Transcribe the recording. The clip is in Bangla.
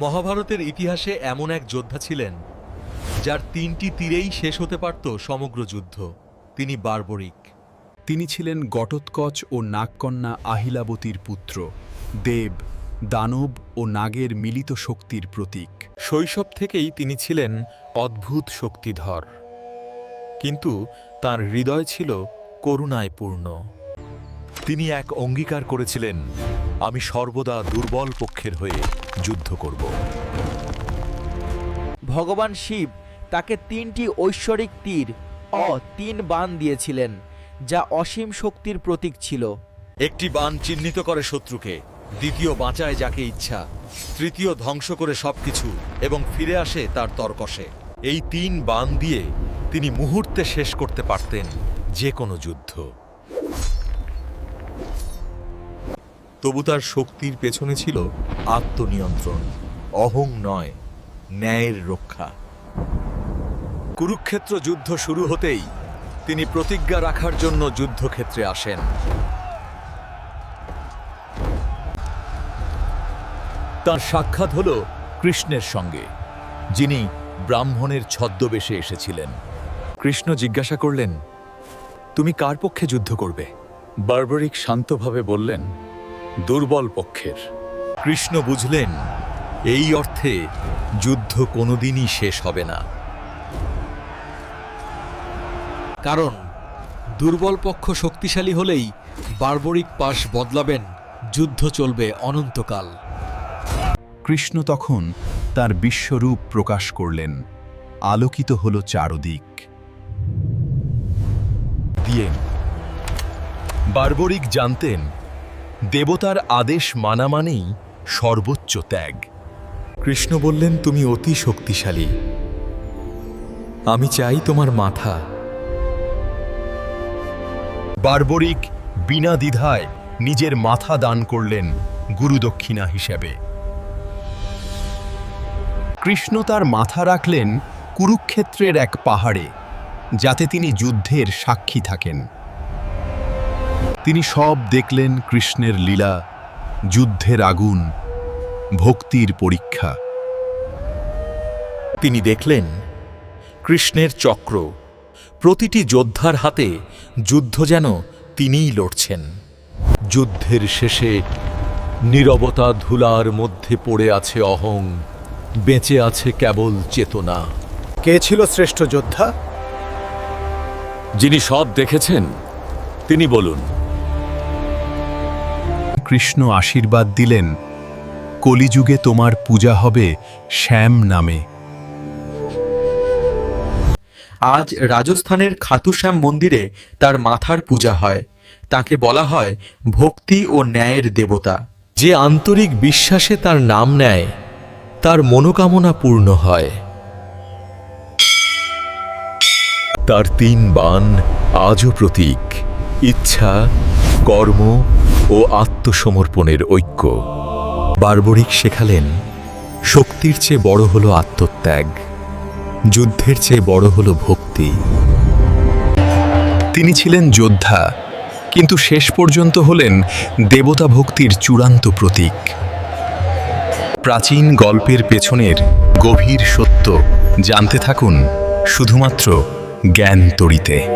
মহাভারতের ইতিহাসে এমন এক যোদ্ধা ছিলেন যার তিনটি তীরেই শেষ হতে পারত সমগ্র যুদ্ধ। তিনি বার্বরিক। তিনি ছিলেন গটোৎকচ ও নাগকন্যা আহিলাবতীর পুত্র দেব দানব ও নাগের মিলিত শক্তির প্রতীক। শৈশব থেকেই তিনি ছিলেন অদ্ভুত শক্তিধর। কিন্তু তার হৃদয় ছিল করুণায় পূর্ণ তিনি এক অঙ্গীকার করেছিলেন আমি সর্বদা দুর্বল পক্ষের হয়ে যুদ্ধ করব। ভগবান শিব তাকে তিনটি ঐশ্বরিক তীর অ তিন বান দিয়েছিলেন যা অসীম শক্তির প্রতীক ছিল। একটি বান চিহ্নিত করে শত্রুকে দ্বিতীয় বাঁচায় যাকে ইচ্ছা তৃতীয় ধ্বংস করে সবকিছু এবং ফিরে আসে তার তর্কশে। এই তিন বান দিয়ে তিনি মুহূর্তে শেষ করতে পারতেন যে কোনো যুদ্ধ। তবু তার শক্তির পেছনে ছিল আত্মনিয়ন্ত্রণ, অহং নয়, ন্যায়ের রক্ষা। কুরুক্ষেত্র যুদ্ধ শুরু হতেই তিনি প্রতিজ্ঞা রাখার জন্য যুদ্ধক্ষেত্রে আসেন। তার সাক্ষাৎ হল কৃষ্ণের সঙ্গে, যিনি ব্রাহ্মণের ছদ্মবেশে এসেছিলেন। কৃষ্ণ জিজ্ঞাসা করলেন, তুমি কার পক্ষে যুদ্ধ করবে? বার্বরিক শান্তভাবে বললেন দুর্বল পক্ষের। কৃষ্ণ বুঝলেন, এই অর্থে যুদ্ধ কোনোদিনই শেষ হবে না। কারণ দুর্বল পক্ষ শক্তিশালী হলেই বার্বরিক পাশ বদলাবেন, যুদ্ধ চলবে অনন্তকাল। কৃষ্ণ তখন তার বিশ্বরূপ প্রকাশ করলেন, আলোকিত হল চারদিক। দিয়ে বার্বরিক জানতেন দেবতার আদেশ মানা মানেই সর্বোচ্চ ত্যাগ। কৃষ্ণ বললেন, তুমি অতি শক্তিশালী। আমি চাই তোমার মাথা। বার্বরিক বিনা দ্বিধায় নিজের মাথা দান করলেন গুরুদক্ষিণা হিসেবে। কৃষ্ণ তার মাথা রাখলেন কুরুক্ষেত্রের এক পাহাড়ে, যাতে তিনি যুদ্ধের সাক্ষী থাকেন। তিনি সব দেখলেন কৃষ্ণের লীলা যুদ্ধের আগুন ভক্তির পরীক্ষা। তিনি দেখলেন কৃষ্ণের চক্র প্রতিটি যোদ্ধার হাতে যুদ্ধ যেন তিনিই লড়ছেন। যুদ্ধের শেষে নীরবতা ধুলার মধ্যে পড়ে আছে অহং বেঁচে আছে কেবল চেতনা। কে ছিল শ্রেষ্ঠ যোদ্ধা? যিনি সব দেখেছেন তিনি বলুন কৃষ্ণ আশীর্বাদ দিলেন কলিযুগে তোমার পূজা হবে শ্যাম নামে। আজ রাজস্থানের খাতুশ্যাম মন্দিরে তার মাথার পূজা হয়। তাকে বলা হয় ভক্তি ও ন্যায়ের দেবতা। যে আন্তরিক বিশ্বাসে তার নাম নেয় তার মনোকামনা পূর্ণ হয়। তার তিন বান আজও প্রতীক। ইচ্ছা, কর্ম ও আত্মসমর্পণের ঐক্য। বার্বরিক শেখালেন, শক্তির চেয়ে বড় হলো আত্মত্যাগ, যুদ্ধের চেয়ে বড় হলো ভক্তি। তিনি ছিলেন যোদ্ধা, কিন্তু শেষ পর্যন্ত হলেন দেবতা ভক্তির চূড়ান্ত প্রতীক। প্রাচীন গল্পের পেছনের গভীর সত্য জানতে থাকুন শুধুমাত্র জ্ঞান তরিতে